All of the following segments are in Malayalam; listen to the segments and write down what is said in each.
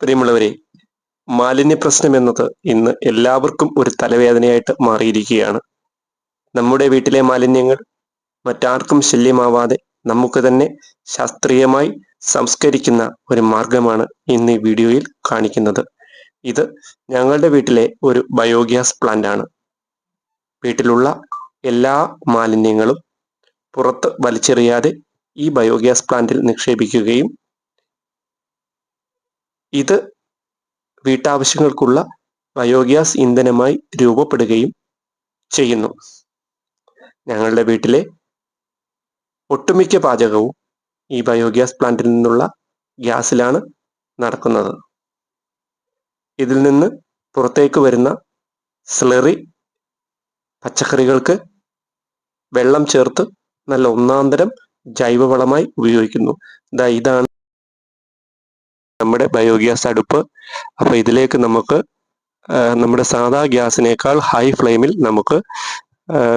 പ്രിയമുള്ളവരെ മാലിന്യ പ്രശ്നം എന്നത് ഇന്ന് എല്ലാവർക്കും ഒരു തലവേദനയായിട്ട് മാറിയിരിക്കുകയാണ്. നമ്മുടെ വീട്ടിലെ മാലിന്യങ്ങൾ മറ്റാർക്കും ശല്യമാവാതെ നമുക്ക് തന്നെ ശാസ്ത്രീയമായി സംസ്കരിക്കുന്ന ഒരു മാർഗമാണ് ഇന്ന് ഈ വീഡിയോയിൽ കാണിക്കുന്നത്. ഇത് ഞങ്ങളുടെ വീട്ടിലെ ഒരു ബയോഗ്യാസ് പ്ലാന്റ് ആണ് വീട്ടിലുള്ള എല്ലാ മാലിന്യങ്ങളും പുറത്ത് വലിച്ചെറിയാതെ ഈ ബയോഗ്യാസ് പ്ലാന്റിൽ നിക്ഷേപിക്കുകയും ഇത് വീട്ടാവശ്യങ്ങൾക്കുള്ള ബയോഗ്യാസ് ഇന്ധനമായി രൂപപ്പെടുകയും ചെയ്യുന്നു. ഞങ്ങളുടെ വീട്ടിലെ ഒട്ടുമിക്ക പാചകവും ഈ ബയോഗ്യാസ് പ്ലാന്റിൽ നിന്നുള്ള ഗ്യാസിലാണ് നടക്കുന്നത്. ഇതിൽ നിന്ന് പുറത്തേക്ക് വരുന്ന സ്ലറി പച്ചക്കറികൾക്ക് വെള്ളം ചേർത്ത് നല്ല ഒന്നാന്തരം ജൈവവളമായി ഉപയോഗിക്കുന്നു. ഇതാണ് നമ്മുടെ ബയോഗ്യാസ് അടുപ്പ്. അപ്പൊ ഇതിലേക്ക് നമുക്ക് നമ്മുടെ സാധാ ഗ്യാസിനേക്കാൾ ഹൈ ഫ്ലെയിമിൽ നമുക്ക്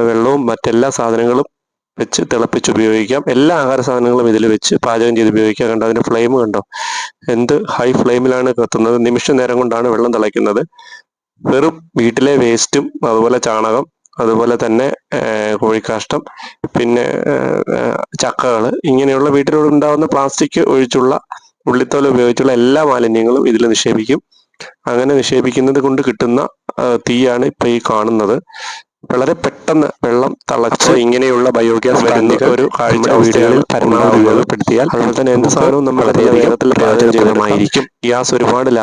വെള്ളവും മറ്റെല്ലാ സാധനങ്ങളും വെച്ച് തിളപ്പിച്ച് ഉപയോഗിക്കാം. എല്ലാ ആഹാര സാധനങ്ങളും ഇതിൽ വെച്ച് പാചകം ചെയ്ത് ഉപയോഗിക്കാം. കണ്ടോ? അതിന്റെ ഫ്ലെയിം കണ്ടോ? എന്ത് ഹൈ ഫ്ലെയിമിലാണ് കത്തുന്നത്. നിമിഷ നേരം കൊണ്ടാണ് വെള്ളം തിളയ്ക്കുന്നത്. വെറും വീട്ടിലെ വേസ്റ്റും അതുപോലെ ചാണകം അതുപോലെ തന്നെ കോഴിക്കാഷ്ടം പിന്നെ ചക്കകൾ ഇങ്ങനെയുള്ള വീട്ടിലുണ്ടാവുന്ന പ്ലാസ്റ്റിക് ഒഴിച്ചുള്ള ഉള്ളിത്തോല ഉപയോഗിച്ചുള്ള എല്ലാ മാലിന്യങ്ങളും ഇതിൽ നിക്ഷേപിക്കും. അങ്ങനെ നിക്ഷേപിക്കുന്നത് കൊണ്ട് കിട്ടുന്ന തീയാണ് ഇപ്പൊ ഈ കാണുന്നത്. വളരെ പെട്ടെന്ന് വെള്ളം തളച്ച് ഇങ്ങനെയുള്ള ബയോഗ്യാസ് വരുന്ന ഒരു കാഴ്ച വീടുകളിൽ പരമാവധി ഉപയോഗപ്പെടുത്തിയാൽ അതുപോലെ തന്നെ എന്ത് സാധനവും നമ്മൾ വളരെ വേഗത്തിൽ ഗ്യാസ് ഒരുപാട്